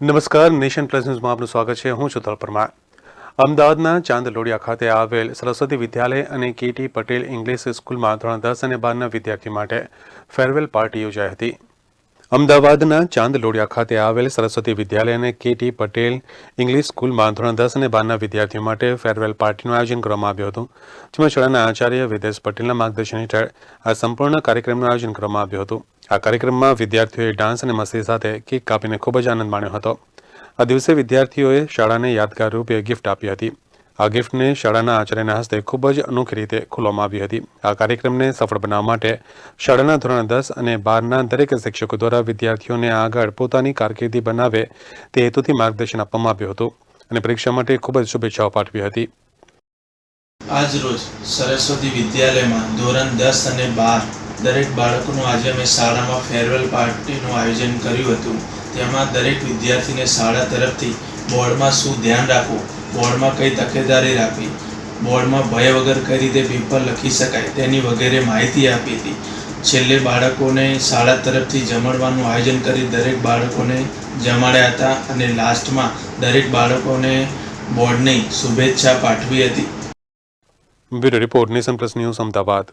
નમસ્કાર, nation plus ન્યૂઝમાં આપનું સ્વાગત છે. હું છું તલ પરમાર. અમદાવાદના ચાંદ લોડિયા ખાતે આવેલ સરસ્વતી વિદ્યાલય અને કેટી પટેલ ઇંગ્લિશ સ્કૂલમાં ધોરણ દસ અને બારના વિદ્યાર્થી માટે ફેરવેલ પાર્ટી યોજાઈ હતી. અમદાવાદના ચાંદ લોડિયા ખાતે આવેલ સરસ્વતી વિદ્યાલય અને કેટી પટેલ ઇંગ્લિશ સ્કૂલમાં ધોરણ દસ અને બારના વિદ્યાર્થીઓ માટે ફેરવેલ પાર્ટીનું આયોજન કરવામાં આવ્યું હતું, જેમાં શાળાના આચાર્ય વિદેશ પટેલના માર્ગદર્શન હેઠળ આ સંપૂર્ણ કાર્યક્રમનું આયોજન કરવામાં આવ્યું હતું. આ કાર્યક્રમમાં વિદ્યાર્થીઓએ ડાન્સ અને મસ્તી સાથે કેક કાપીને ખૂબ જ આનંદ માણ્યો હતો. આ દિવસે વિદ્યાર્થીઓએ શાળાને યાદગાર રૂપે ગિફ્ટ આપી હતી. આ ગિફ્ટને શાળાના આચાર્યના હસ્તે ખૂબ જ અનોખી રીતે ખોલવામાં આવી હતી. આ કાર્યક્રમને સફળ બનાવવા માટે શાળાના ધોરણ દસ અને બારના દરેક શિક્ષકો દ્વારા વિદ્યાર્થીઓને આગળ પોતાની કારકિર્દી બનાવે તે હેતુથી માર્ગદર્શન આપવામાં આવ્યું હતું અને પરીક્ષા માટે ખૂબ જ શુભેચ્છાઓ પાઠવી હતી. આજ રોજ સરસ્વતી વિદ્યાલયમાં ધોરણ દસ અને બાર દરેક બાળકોનું આજે અમે શાળામાં ફેરવેલ પાર્ટીનું આયોજન કર્યું હતું. તેમાં દરેક વિદ્યાર્થીને શાળા તરફથી બોર્ડમાં શું ધ્યાન રાખવું, બોર્ડમાં કઈ તકેદારી રાખવી, બોર્ડમાં ભય વગર કઈ રીતે પેપર લખી શકાય તેની વગેરે માહિતી આપી હતી. છેલ્લે બાળકોને શાળા તરફથી જમણવાનું આયોજન કરી દરેક બાળકોને જમાડ્યા હતા અને લાસ્ટમાં દરેક બાળકોને બોર્ડની શુભેચ્છા પાઠવી હતી. Bureau report Nation Plus News Ahmedabad.